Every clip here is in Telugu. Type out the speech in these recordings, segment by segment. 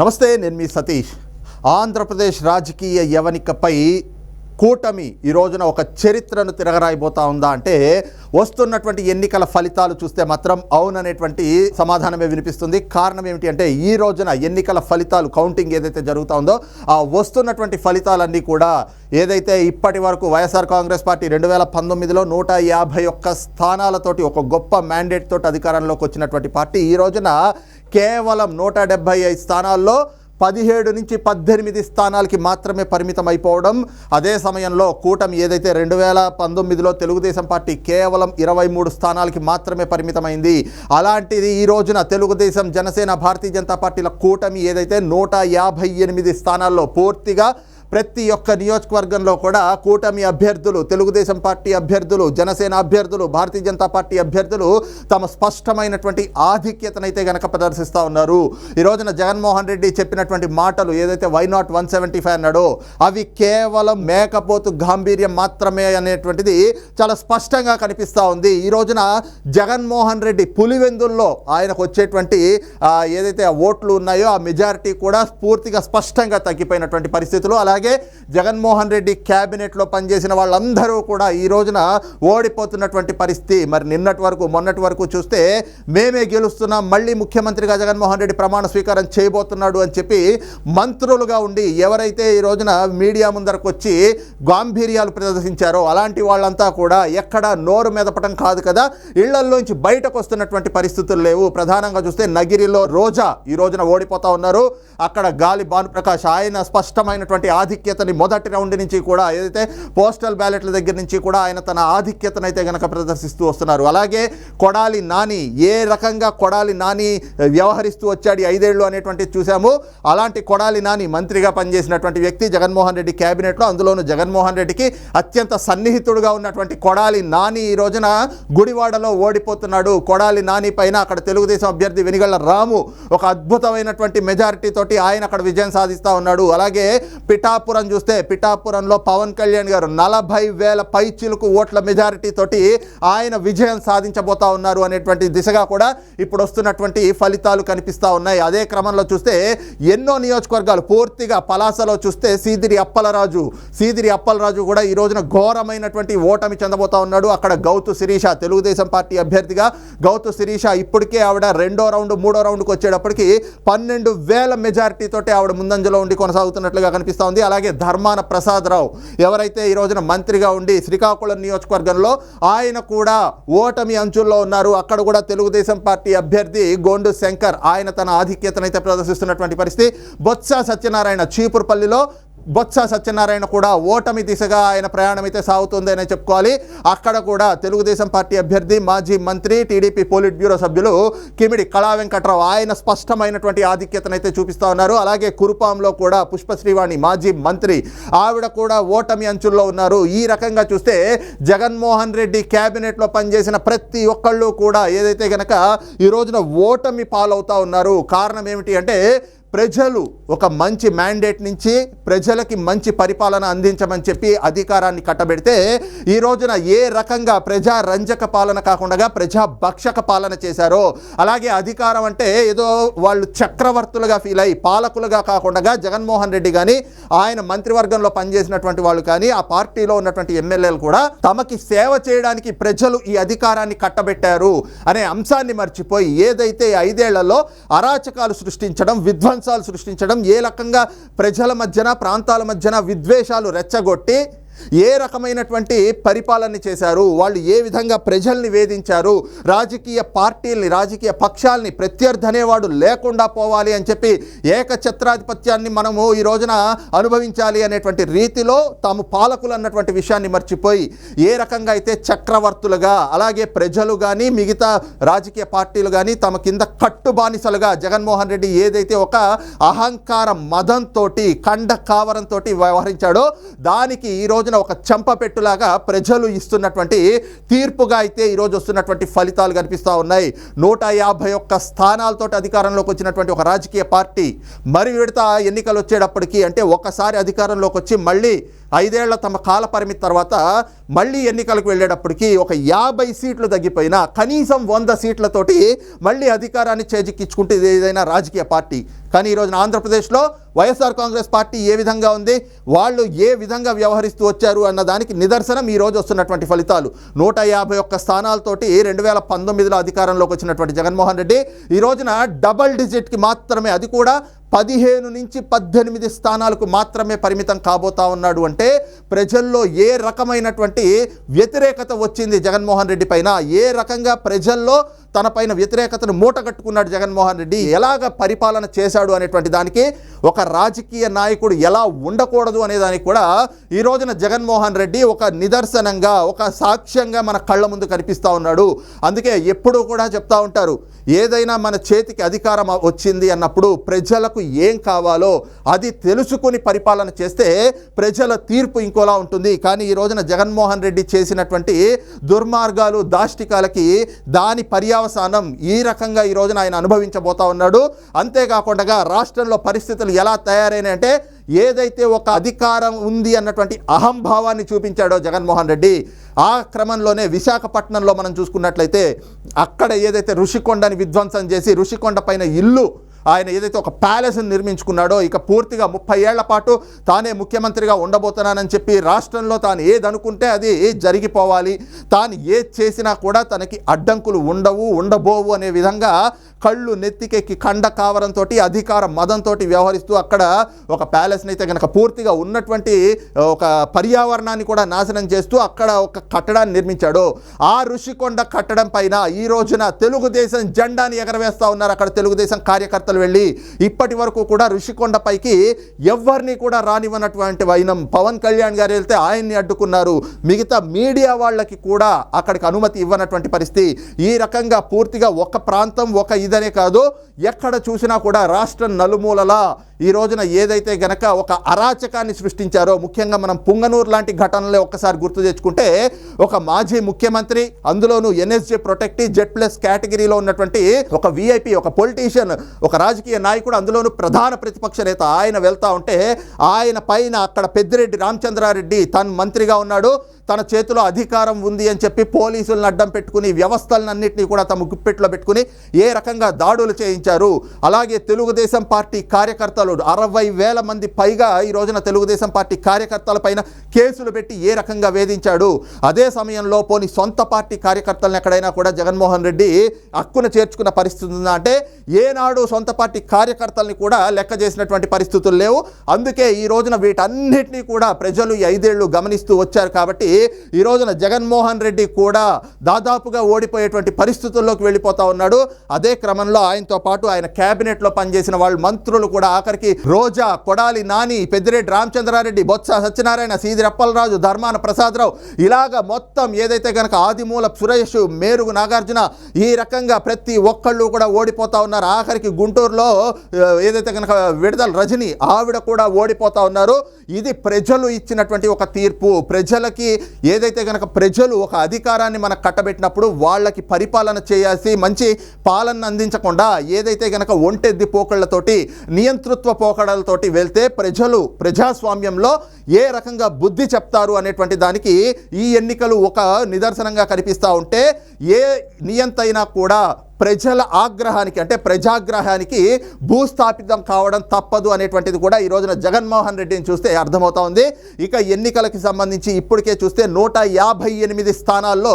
నమస్తే నేను మీ సతీష్. ఆంధ్రప్రదేశ్ రాజకీయ యవనికపై కూటమి ఈ రోజున ఒక చరిత్రను తిరగరాయిపోతా ఉందా అంటే వస్తున్నటువంటి ఎన్నికల ఫలితాలు చూస్తే మాత్రం అవుననేటువంటి సమాధానమే వినిపిస్తుంది. కారణం ఏమిటి అంటే ఈ రోజున ఎన్నికల ఫలితాలు కౌంటింగ్ ఏదైతే జరుగుతూ ఉందో ఆ వస్తున్నటువంటి ఫలితాలన్నీ కూడా ఏదైతే ఇప్పటి వరకు వైఎస్ఆర్ కాంగ్రెస్ పార్టీ రెండు వేల పంతొమ్మిదిలో నూట యాభై ఒక్క స్థానాలతోటి ఒక గొప్ప మ్యాండేట్ తోటి అధికారంలోకి వచ్చినటువంటి పార్టీ ఈ రోజున కేవలం నూట డెబ్భై ఐదు స్థానాల్లో పదిహేడు నుంచి పద్దెనిమిది స్థానాలకి మాత్రమే పరిమితం అయిపోవడం అదే సమయంలో కూటమి ఏదైతే రెండు వేల పంతొమ్మిదిలో తెలుగుదేశం పార్టీ కేవలం ఇరవై మూడు స్థానాలకి మాత్రమే పరిమితమైంది. అలాంటిది ఈ రోజున తెలుగుదేశం జనసేన భారతీయ జనతా పార్టీల కూటమి ఏదైతే నూట యాభై ఎనిమిది స్థానాల్లో పూర్తిగా ప్రతి ఒక్క నియోజకవర్గంలో కూడా కూటమి అభ్యర్థులు తెలుగుదేశం పార్టీ అభ్యర్థులు జనసేన అభ్యర్థులు భారతీయ జనతా పార్టీ అభ్యర్థులు తమ స్పష్టమైనటువంటి ఆధిక్యతనైతే గనక ప్రదర్శిస్తూ ఉన్నారు. ఈ రోజున జగన్మోహన్ రెడ్డి చెప్పినటువంటి మాటలు ఏదైతే why not one seventy five అన్నాడో అవి కేవలం మేకపోతు గాంభీర్యం మాత్రమే అనేటువంటిది చాలా స్పష్టంగా కనిపిస్తూ ఉంది. ఈ రోజున జగన్మోహన్ రెడ్డి పులివెందుల్లో ఆయనకు వచ్చేటువంటి ఏదైతే ఓట్లు ఉన్నాయో ఆ మెజారిటీ కూడా పూర్తిగా స్పష్టంగా తగ్గిపోయినటువంటి పరిస్థితులు. అలా అలాగే జగన్మోహన్ రెడ్డి క్యాబినెట్లో పనిచేసిన వాళ్ళందరూ కూడా ఈ రోజున ఓడిపోతున్నటువంటి పరిస్థితి. మరి నిన్నటి వరకు మొన్నటి వరకు చూస్తే మేమే గెలుస్తున్నాం మళ్ళీ ముఖ్యమంత్రిగా జగన్మోహన్ రెడ్డి ప్రమాణ స్వీకారం చేయబోతున్నాడు అని చెప్పి మంత్రులుగా ఉండి ఎవరైతే ఈ రోజున మీడియా ముందరకు వచ్చి గాంభీర్యాలు ప్రదర్శించారో అలాంటి వాళ్ళంతా కూడా ఎక్కడ నోరు మెదపటం కాదు కదా. ఇళ్ళల్లోంచి బయటకు వస్తున్నటువంటి పరిస్థితులు లేవు. ప్రధానంగా చూస్తే నగిరిలో రోజా ఈ రోజున ఓడిపోతా ఉన్నారు. అక్కడ గాలి భానుప్రకాష్ ఆయన స్పష్టమైనటువంటి ఆధిక్యతని మొదటి రౌండ్ నుంచి కూడా ఏదైతే పోస్టల్ బ్యాలెట్ల దగ్గర నుంచి కూడా ఆయన తన ఆధిక్యతను అయితే గనక ప్రదర్శిస్తూ వస్తున్నారు. అలాగే కొడాలి నాని ఏ రకంగా కొడాలి నాని వ్యవహరిస్తూ వచ్చాడు ఐదేళ్ళు ఐదేళ్ళు అనేటువంటిది చూసాము. అలాంటి కొడాలి నాని మంత్రిగా పనిచేసినటువంటి వ్యక్తి జగన్మోహన్ రెడ్డి క్యాబినెట్లో అందులోనూ జగన్మోహన్ రెడ్డికి అత్యంత సన్నిహితుడుగా ఉన్నటువంటి కొడాలి నాని ఈ రోజున గుడివాడలో ఓడిపోతున్నాడు. కొడాలి నాని పైన అక్కడ తెలుగుదేశం అభ్యర్థి వెనిగళ్ళ రాము ఒక అద్భుతమైనటువంటి మెజారిటీ తోటి ఆయన అక్కడ విజయం సాధిస్తూ ఉన్నాడు. అలాగే పిఠా పిఠాపురం చూస్తే పిఠాపురంలో పవన్ కళ్యాణ్ గారు నలభై వేల పైచిలుకు ఓట్ల మెజారిటీ తోటి ఆయన విజయం సాధించబోతా ఉన్నారు అనేటువంటి దిశగా కూడా ఇప్పుడు వస్తున్నటువంటి ఫలితాలు కనిపిస్తూ ఉన్నాయి. అదే క్రమంలో చూస్తే ఎన్నో నియోజకవర్గాలు పూర్తిగా పలాసలో చూస్తే సీదిరి అప్పలరాజు సీదిరి అప్పలరాజు కూడా ఈ రోజున ఘోరమైనటువంటి ఓటమి చెందబోతా ఉన్నాడు. అక్కడ గౌతు శిరీష తెలుగుదేశం పార్టీ అభ్యర్థిగా గౌతు శిరీష ఇప్పటికే ఆవిడ రెండో రౌండ్ మూడో రౌండ్కి వచ్చేటప్పటికి పన్నెండు వేల మెజారిటీతో ఆవిడ ముందంజలో ఉండి కొనసాగుతున్నట్లుగా కనిపిస్తూ ఉంది. అలాగే ధర్మాన ప్రసాదరావు ఎవరైతే ఈ రోజున మంత్రిగా ఉండి శ్రీకాకుళం నియోజకవర్గంలో ఆయన కూడా ఓటమి అంచుల్లో ఉన్నారు. అక్కడ కూడా తెలుగుదేశం పార్టీ అభ్యర్థి గోండు శంకర్ ఆయన తన ఆధిక్యతనైతే ప్రదర్శిస్తున్నటువంటి పరిస్థితి. బొత్స సత్యనారాయణ చీపురుపల్లిలో బొత్స సత్యనారాయణ కూడా ఓటమి దిశగా ఆయన ప్రయాణం అయితే సాగుతుంది చెప్పుకోవాలి. అక్కడ కూడా తెలుగుదేశం పార్టీ అభ్యర్థి మాజీ మంత్రి టీడీపీ పోలిట్ బ్యూరో సభ్యులు కిమిడి కళా వెంకట్రావు ఆయన స్పష్టమైనటువంటి ఆధిక్యతనైతే చూపిస్తా ఉన్నారు. అలాగే కురుపాంలో కూడా పుష్పశ్రీవాణి మాజీ మంత్రి ఆవిడ కూడా ఓటమి అంచుల్లో ఉన్నారు. ఈ రకంగా చూస్తే జగన్మోహన్ రెడ్డి క్యాబినెట్లో పనిచేసిన ప్రతి ఒక్కళ్ళు కూడా ఏదైతే కనుక ఈ రోజున ఓటమి పాలవుతా ఉన్నారు. కారణం ఏమిటి అంటే ప్రజలు ఒక మంచి మ్యాండేట్ నుంచి ప్రజలకి మంచి పరిపాలన అందించమని చెప్పి అధికారాన్ని కట్టబెడితే ఈ రోజున ఏ రకంగా ప్రజా రంజక పాలన కాకుండా ప్రజా భక్షక పాలన చేశారో అలాగే అధికారం అంటే ఏదో వాళ్ళు చక్రవర్తులుగా ఫీల్ అయ్యి పాలకులుగా కాకుండా జగన్మోహన్ రెడ్డి కానీ ఆయన మంత్రివర్గంలో పనిచేసినటువంటి వాళ్ళు కానీ ఆ పార్టీలో ఉన్నటువంటి ఎమ్మెల్యేలు కూడా తమకి సేవ చేయడానికి ప్రజలు ఈ అధికారాన్ని కట్టబెట్టారు అనే అంశాన్ని మర్చిపోయి ఏదైతే ఐదేళ్ళలో అరాచకాలు సృష్టించడం విధ్వంసాలు సృష్టించడం ఏ రకంగా ప్రజల మధ్యన ప్రాంతాల మధ్యన విద్వేషాలు రెచ్చగొట్టి ఏ రకమైనటువంటి పరిపాలన చేశారు? వాళ్ళు ఏ విధంగా ప్రజల్ని వేధించారు? రాజకీయ పార్టీల్ని రాజకీయ పక్షాల్ని ప్రత్యర్థి అనేవాడు లేకుండా పోవాలి అని చెప్పి ఏకఛత్రాధిపత్యాన్ని మనము ఈ రోజున అనుభవించాలి అనేటువంటి రీతిలో తాము పాలకులు అన్నటువంటి విషయాన్ని మర్చిపోయి ఏ రకంగా అయితే చక్రవర్తులుగా అలాగే ప్రజలు కానీ మిగతా రాజకీయ పార్టీలు కానీ తమ కింద కట్టు బానిసలుగా జగన్మోహన్ రెడ్డి ఏదైతే ఒక అహంకార మదంతో కండ కావరంతో వ్యవహరించాడో దానికి ఈ రోజున ఒక చెంపపెట్టులాగా ప్రజలు ఇస్తున్నటువంటి తీర్పుగా అయితే ఈరోజు వస్తున్నటువంటి ఫలితాలు కనిపిస్తూ ఉన్నాయి. నూట యాభై ఒక్క స్థానాలతోటి అధికారంలోకి వచ్చినటువంటి ఒక రాజకీయ పార్టీ మరి విడత ఎన్నికలు వచ్చేటప్పటికి అంటే ఒకసారి అధికారంలోకి వచ్చి మళ్ళీ ఐదేళ్ళ తమ కాల పరిమితి తర్వాత మళ్ళీ ఎన్నికలకు వెళ్ళేటప్పటికి ఒక యాభై సీట్లు తగ్గిపోయినా కనీసం వంద సీట్లతోటి మళ్ళీ అధికారాన్ని చేజిక్కించుకుంటే ఏదైనా రాజకీయ పార్టీ. కానీ ఈ రోజున ఆంధ్రప్రదేశ్లో వైఎస్ఆర్ కాంగ్రెస్ పార్టీ ఏ విధంగా ఉంది వాళ్ళు ఏ విధంగా వ్యవహరిస్తూ వచ్చారు అన్న దానికి నిదర్శనం ఈ రోజు వస్తున్నటువంటి ఫలితాలు. నూట యాభై ఒక్క స్థానాలతోటి రెండు వేల పంతొమ్మిదిలో అధికారంలోకి వచ్చినటువంటి జగన్మోహన్ రెడ్డి ఈ రోజున డబల్ డిజిట్కి మాత్రమే అది కూడా పదిహేను నుంచి పద్దెనిమిది స్థానాలకు మాత్రమే పరిమితం కాబోతా ఉన్నాడు అంటే ప్రజల్లో ఏ రకమైనటువంటి వ్యతిరేకత వచ్చింది జగన్మోహన్ రెడ్డి పైన? ఏ రకంగా ప్రజల్లో తన పైన వ్యతిరేకతను మూటగట్టుకున్నాడు జగన్మోహన్ రెడ్డి? ఎలాగ పరిపాలన చేశాడు అనేటువంటి దానికి ఒక రాజకీయ నాయకుడు ఎలా ఉండకూడదు అనే దానికి కూడా ఈ రోజున జగన్మోహన్ రెడ్డి ఒక నిదర్శనంగా ఒక సాక్ష్యంగా మన కళ్ళ ముందు కనిపిస్తూ ఉన్నాడు. అందుకే ఎప్పుడూ కూడా చెప్తా ఉంటారు ఏదైనా మన చేతికి అధికారం వచ్చింది అన్నప్పుడు ప్రజలకు ఏం కావాలో అది తెలుసుకుని పరిపాలన చేస్తే ప్రజల తీర్పు ఇంకోలా ఉంటుంది. కానీ ఈ రోజున జగన్మోహన్ రెడ్డి చేసినటువంటి దుర్మార్గాలు దాష్టికాలకి దాని పర్యావసానం ఈ రకంగా ఈ రోజున ఆయన అనుభవించబోతా ఉన్నాడు. అంతేకాకుండా రాష్ట్రంలో పరిస్థితులు ఎలా తయారైనాయంటే ఏదైతే ఒక అధికారం ఉంది అన్నటువంటి అహంభావాన్ని చూపించాడో జగన్మోహన్ రెడ్డి. ఆ క్రమంలోనే విశాఖపట్నంలో మనం చూసుకున్నట్లయితే అక్కడ ఏదైతే ఋషికొండని విధ్వంసం చేసి ఋషికొండ పైన ఇల్లు ఆయన ఏదైతే ఒక ప్యాలెస్ని నిర్మించుకున్నాడో ఇక పూర్తిగా ముప్పై ఏళ్ళ పాటు తానే ముఖ్యమంత్రిగా ఉండబోతున్నానని చెప్పి రాష్ట్రంలో తాను ఏది అనుకుంటే అది జరిగిపోవాలి తాను ఏది చేసినా కూడా తనకి అడ్డంకులు ఉండవు ఉండబోవు అనే విధంగా కళ్ళు నెత్తికెక్కి కండ కావరంతో అధికార మదంతో వ్యవహరిస్తూ అక్కడ ఒక ప్యాలెస్ని అయితే కనుక పూర్తిగా ఉన్నటువంటి ఒక పర్యావరణాన్ని కూడా నాశనం చేస్తూ అక్కడ ఒక కట్టడాన్ని నిర్మించాడు. ఆ ఋషికొండ కట్టడం పైన ఈ రోజున తెలుగుదేశం జెండాని ఎగరవేస్తా ఉన్నారు. అక్కడ తెలుగుదేశం కార్యకర్తలు వెళ్ళి ఇప్పటి వరకు కూడా ఋషికొండపైకి ఎవరిని కూడా రానివ్వనటువంటి వైనం పవన్ కళ్యాణ్ గారు వెళ్తే ఆయన్ని అడ్డుకున్నారు. మిగతా మీడియా వాళ్ళకి కూడా అక్కడికి అనుమతి ఇవ్వనటువంటి పరిస్థితి. ఈ రకంగా పూర్తిగా ఒక ప్రాంతం ఒక ఇదనే కాదు. ఎక్కడ చూసినా కూడా రాష్ట్రం నలుమూలలా ఈ రోజున ఏదైతే గనక ఒక అరాచకాన్ని సృష్టించారో ముఖ్యంగా మనం పుంగనూరు లాంటి ఘటనలే ఒక్కసారి గుర్తు తెచ్చుకుంటే ఒక మాజీ ముఖ్యమంత్రి అందులోనూ ఎన్ఎస్జే ప్రొటెక్టి జెడ్ ప్లస్ కేటగిరీలో ఉన్నటువంటి ఒక విఐపి ఒక పొలిటీషియన్ ఒక రాజకీయ నాయకుడు అందులోనూ ప్రధాన ప్రతిపక్ష నేత ఆయన వెళ్తా ఉంటే ఆయన పైన అక్కడ పెద్దిరెడ్డి రామచంద్రారెడ్డి తను మంత్రిగా ఉన్నాడు. తన చేతిలో అధికారం ఉంది అని చెప్పి పోలీసులను అడ్డం పెట్టుకుని వ్యవస్థలన్నింటినీ కూడా తమ గుప్పెట్లో పెట్టుకుని ఏ రకంగా దాడులు చేయించారు? అలాగే తెలుగుదేశం పార్టీ కార్యకర్తలు అరవై వేల మంది పైగా ఈ రోజున తెలుగుదేశం పార్టీ కార్యకర్తల పైన కేసులు పెట్టి ఏ రకంగా వేధించాడు? అదే సమయంలో పోని సొంత పార్టీ కార్యకర్తలను ఎక్కడైనా కూడా జగన్మోహన్ రెడ్డి హక్కున చేర్చుకున్న పరిస్థితి ఉందా అంటే ఏనాడు సొంత పార్టీ కార్యకర్తల్ని కూడా లెక్క చేసినటువంటి పరిస్థితులు లేవు. అందుకే ఈ రోజున వీటన్నిటినీ కూడా ప్రజలు ఈ ఐదేళ్ళు గమనిస్తూ వచ్చారు కాబట్టి ఈ రోజున జగన్మోహన్ రెడ్డి కూడా దాదాపుగా ఓడిపోయేటువంటి పరిస్థితుల్లోకి వెళ్ళిపోతా ఉన్నాడు. అదే క్రమంలో ఆయనతో పాటు ఆయన క్యాబినెట్లో పనిచేసిన వాళ్ళు మంత్రులు కూడా ఆఖరికి రోజా కొడాలి నాని పెద్దిరెడ్డి రామచంద్రారెడ్డి బొత్స సత్యనారాయణ సీది రప్పలరాజు ధర్మాన ప్రసాదరావు ఇలాగ మొత్తం ఏదైతే కనుక ఆదిమూల సురేష్ మేరుగు నాగార్జున ఈ రకంగా ప్రతి ఒక్కళ్ళు కూడా ఓడిపోతా ఉన్నారు. ఆఖరికి గుంటూరులో ఏదైతే కనుక విడుదల రజని ఆవిడ కూడా ఓడిపోతా ఉన్నారు. ఇది ప్రజలు ఇచ్చినటువంటి ఒక తీర్పు. ప్రజలకి ఏదైతే కనుక ప్రజలు ఒక అధికారాన్ని మనకు కట్టబెట్టినప్పుడు వాళ్ళకి పరిపాలన చేయాల్సి మంచి పాలన అందించకుండా ఏదైతే గనక ఒంటెద్ది పోకళ్ళతోటి నియంతృత్వ పోకడలతోటి వెళ్తే ప్రజలు ప్రజాస్వామ్యంలో ఏ రకంగా బుద్ధి చెప్తారు అనేటువంటి దానికి ఈ ఎన్నికలు ఒక నిదర్శనంగా కనిపిస్తూ ఉంటే ఏ నియంతైనా కూడా ప్రజల ఆగ్రహానికి అంటే ప్రజాగ్రహానికి భూస్థాపితం కావడం తప్పదు అనేటువంటిది కూడా ఈ రోజున జగన్మోహన్ రెడ్డిని చూస్తే అర్థమవుతా ఉంది. ఇక ఎన్నికలకి సంబంధించి ఇప్పటికే చూస్తే నూట యాభై ఎనిమిది స్థానాల్లో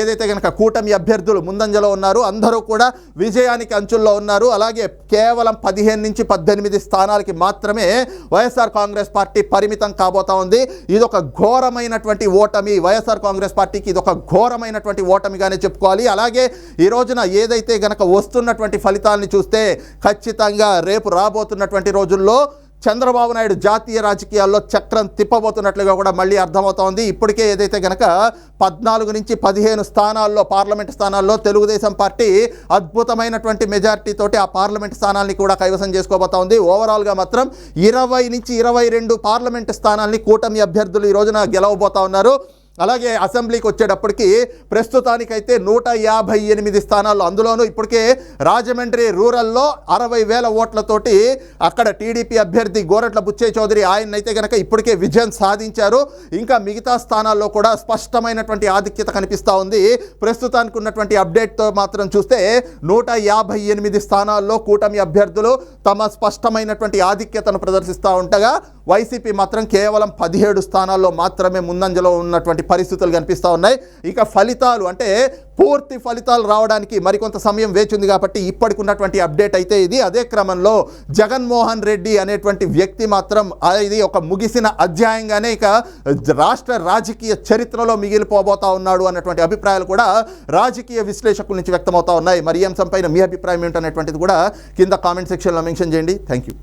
ఏదైతే కనుక కూటమి అభ్యర్థులు ముందంజలో ఉన్నారు అందరూ కూడా విజయానికి అంచుల్లో ఉన్నారు. అలాగే కేవలం పదిహేను నుంచి పద్దెనిమిది స్థానాలకి మాత్రమే వైఎస్ఆర్ కాంగ్రెస్ పార్టీ పరిమితం కాబోతా ఉంది. ఇది ఒక ఘోరమైనటువంటి ఓటమి. వైఎస్ఆర్ కాంగ్రెస్ పార్టీకి ఇది ఒక ఘోరమైనటువంటి ఓటమిగానే చెప్పుకోవాలి. అలాగే ఈ రోజున ఏ ఏదైతే గనక వస్తున్నటువంటి ఫలితాలను చూస్తే ఖచ్చితంగా రేపు రాబోతున్నటువంటి రోజుల్లో చంద్రబాబు నాయుడు జాతీయ రాజకీయాల్లో చక్రం తిప్పబోతున్నట్లుగా కూడా మళ్ళీ అర్థమవుతోంది. ఇప్పటికే ఏదైతే గనక పద్నాలుగు నుంచి పదిహేను స్థానాల్లో పార్లమెంట్ స్థానాల్లో తెలుగుదేశం పార్టీ అద్భుతమైనటువంటి మెజార్టీతోటి ఆ పార్లమెంట్ స్థానాల్ని కూడా కైవసం చేసుకోబోతా ఉంది ఓవరాల్గా మాత్రం ఇరవై నుంచి ఇరవై రెండు పార్లమెంట్ స్థానాల్ని కూటమి అభ్యర్థులు ఈ రోజున గెలవబోతా ఉన్నారు. అలాగే అసెంబ్లీకి వచ్చేటప్పటికి ప్రస్తుతానికైతే నూట యాభై ఎనిమిది స్థానాల్లో అందులోనూ ఇప్పటికే రాజమండ్రి రూరల్లో అరవై వేల ఓట్లతోటి అక్కడ టీడీపీ అభ్యర్థి గోరట్ల బుచ్చే చౌదరి ఆయన్నైతే గనక ఇప్పటికే విజయం సాధించారు. ఇంకా మిగతా స్థానాల్లో కూడా స్పష్టమైనటువంటి ఆధిక్యత కనిపిస్తూ ఉంది. ప్రస్తుతానికి ఉన్నటువంటి అప్డేట్తో మాత్రం చూస్తే నూట యాభై ఎనిమిది స్థానాల్లో కూటమి అభ్యర్థులు తమ స్పష్టమైనటువంటి ఆధిక్యతను ప్రదర్శిస్తూ ఉండగా వైసీపీ మాత్రం కేవలం పదిహేడు స్థానాల్లో మాత్రమే ముందంజలో ఉన్నటువంటి పరిస్థితులు కనిపిస్తూ ఉన్నాయి. ఇక ఫలితాలు అంటే పూర్తి ఫలితాలు రావడానికి మరికొంత సమయం వేచింది కాబట్టి ఇప్పటికి ఉన్నటువంటి అప్డేట్ అయితే ఇది. అదే క్రమంలో జగన్మోహన్ రెడ్డి అనేటువంటి వ్యక్తి మాత్రం ఇది ఒక ముగిసిన అధ్యాయంగానే ఇక రాష్ట్ర రాజకీయ చరిత్రలో మిగిలిపోబోతా ఉన్నాడు అన్నటువంటి అభిప్రాయాలు కూడా రాజకీయ విశ్లేషకుల నుంచి వ్యక్తమవుతా ఉన్నాయి. మరి ఈ అంశంపైన మీ అభిప్రాయం ఏంటనేటువంటిది కూడా కింద కామెంట్ సెక్షన్లో మెన్షన్ చేయండి. Thank you